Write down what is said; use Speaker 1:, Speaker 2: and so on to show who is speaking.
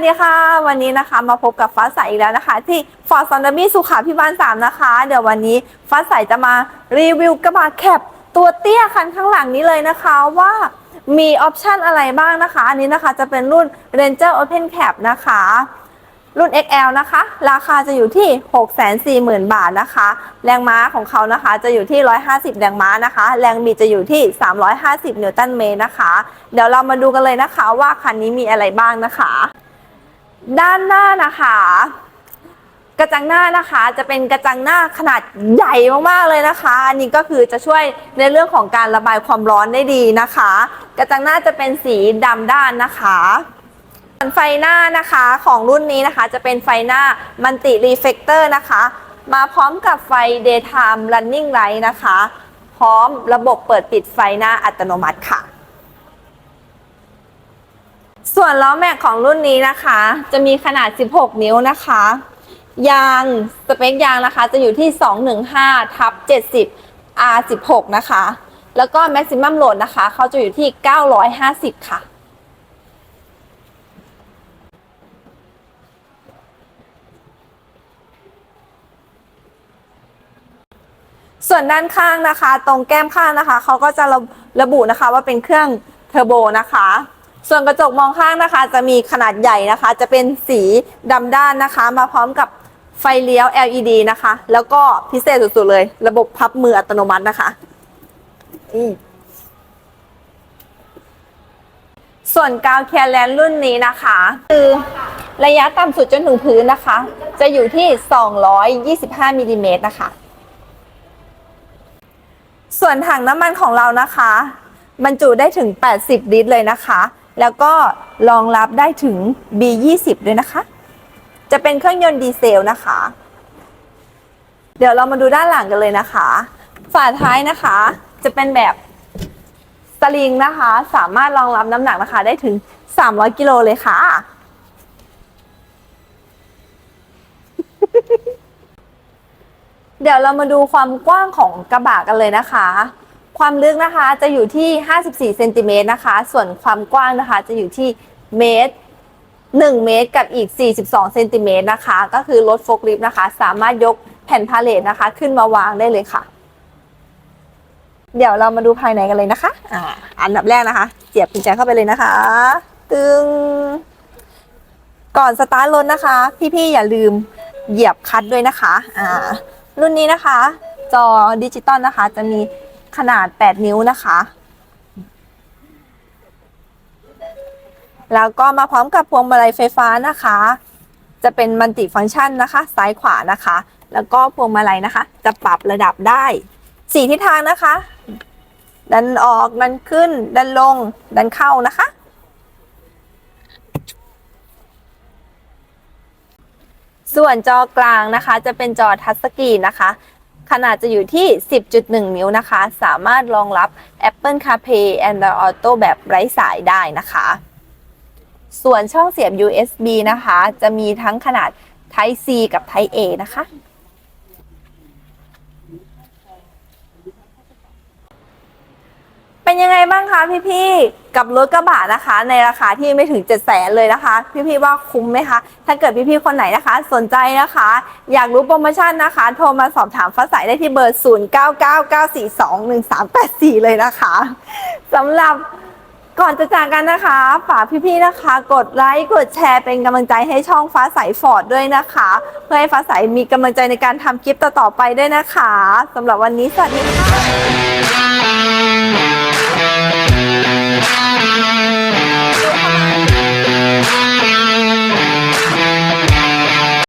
Speaker 1: วัสดีค่ะ วันนี้นะคะมาพบกับฟ้าใสอีกแล้วนะคะ ที่ฟอร์ซอนดามี่สุขาพิบาล3นะคะ เดี๋ยววันนี้ฟ้าใสจะมารีวิวกระบะแคปตัวเตี้ยคันข้างหลังนี้เลยนะคะว่ามีออปชันอะไรบ้างนะคะ อันนี้นะคะจะเป็นรุ่น Ranger Open Cap นะคะ รุ่น XL นะคะ ราคาจะอยู่ที่ 640,000 บาทนะคะ แรงม้าของเขานะคะจะอยู่ที่ 150 แรงม้านะคะ แรงบิดจะอยู่ที่ 350 นิวตันเมตรนะคะ เดี๋ยวเรามาดูกันเลยนะคะว่าคันนี้มีอะไรบ้างนะคะ ด้านหน้านะคะ กระจังหน้านะคะจะเป็นกระจังหน้าขนาดใหญ่มากๆเลยนะคะ อันนี้ก็คือจะช่วยในเรื่องของการระบายความร้อนได้ดีนะคะ กระจังหน้าจะเป็นสีดำด้านนะคะส่วนไฟหน้านะคะของรุ่นนี้นะคะ จะเป็นไฟหน้ามันติรีเฟกเตอร์นะคะ มาพร้อมกับไฟ daytime running light นะคะ พร้อมระบบเปิดปิดไฟหน้าอัตโนมัติค่ะ ส่วนล้อแม็กของรุ่นนี้นะคะ จะมีขนาด 16 นิ้วนะคะ ยางสเปคยางนะคะจะอยู่ที่ 215ทับ70 R16 นะคะ แล้วก็ maximum load นะคะเขาจะอยู่ที่ 950 ค่ะส่วนด้านข้างนะคะ ตรงแก้มข้างนะคะเขาก็จะระระบุนะคะว่าเป็นเครื่องเทอร์โบนะคะ ส่วนกระจกมองข้างนะคะ จะมีขนาดใหญ่นะคะ จะเป็นสีดำด้านนะคะ มาพร้อมกับไฟเลี้ยว LED นะคะ แล้วก็พิเศษสุดๆเลย ระบบพับมืออัตโนมัตินะคะส่วนกาวเคลแลนรุ่นนี้นะคะ คือระยะต่ำสุดจนถึงพื้นนะคะ จะอยู่ที่ 225มิลลิเมตรนะคะ ส่วนถังน้ำมันของเรานะคะ บรรจุได้ถึง 80 ลิตรเลยนะคะ แล้วก็รองรับได้ถึง B20 ด้วยนะคะ จะเป็นเครื่องยนต์ดีเซลนะคะ เดี๋ยวเรามาดูด้านหลังกันเลยนะคะ ฝาท้ายนะคะ จะเป็นแบบสลิงนะคะ สามารถรองรับน้ำหนักนะคะ ได้ถึง 300 กิโลเลยค่ะ เดี๋ยวเรามาดูความกว้างของกระบะกันเลยนะคะ ความลึกนะคะจะอยู่ที่ 54เซนติเมตรนะคะ ส่วนความกว้างนะคะจะอยู่ที่เมตร 1 เมตรกับอีก 42เซนติเมตรนะคะ ก็คือรถโฟล์คลิฟต์นะคะ สามารถยกแผ่นพาเลทนะคะ ขึ้นมาวางได้เลยค่ะ เดี๋ยวเรามาดูภายในกันเลยนะคะอ่าอันดับแรกนะคะเสียบกุญแจเข้าไปเลยนะคะ ตึง ก่อนสตาร์ทรถนะคะ พี่ๆอย่าลืมเหยียบคัตด้วยนะคะอ่ารุ่นนี้นะคะ จอดิจิตอลนะคะ จะมี ขนาด 8 นิ้วนะคะ แล้วก็มาพร้อมกับพวงมาลัยไฟฟ้านะคะ จะเป็นมัลติฟังก์ชันนะคะ ซ้ายขวานะคะ แล้วก็พวงมาลัยนะคะ จะปรับระดับได้สี่ทิศทางนะคะ ดันออก ดันขึ้น ดันลง ดันเข้านะคะ ส่วนจอกลางนะคะ จะเป็นจอทัชสกรีนนะคะ ขนาดจะอยู่ที่ 10.1 นิ้วนะคะ สามารถรองรับ Apple CarPlay Android Auto แบบไร้สายได้นะคะ ส่วนช่องเสียบ USB นะคะ จะมีทั้งขนาด Type C กับ Type A นะคะ เป็น ยังไงบ้างคะพี่ๆ กับรถกระบะนะคะ ในราคาที่ไม่ถึง7 0 0แสนเลยนะคะ พี่ๆว่าคุ้มไหมคะ ถ้าเกิดพี่ๆคนไหนนะคะ สนใจนะคะ อยากรู้โปรโมชั่นนะคะ โทรมาสอบถามฟ้าใสได้ที่เบอร์ 0999421384 เลยนะคะสำหรับก่อนจะจากกันนะคะฝากพี่ๆนะคะ กดไลค์กดแชร์เป็นกำลังใจให้ช่องฟ้าใสฟอร์ดด้วยนะคะ เพื่อให้ฟ้าใสมีกำลังใจในการทำคลิปต่อๆไปด้วยนะคะสำหรับวันนี้สวัสดีค่ะ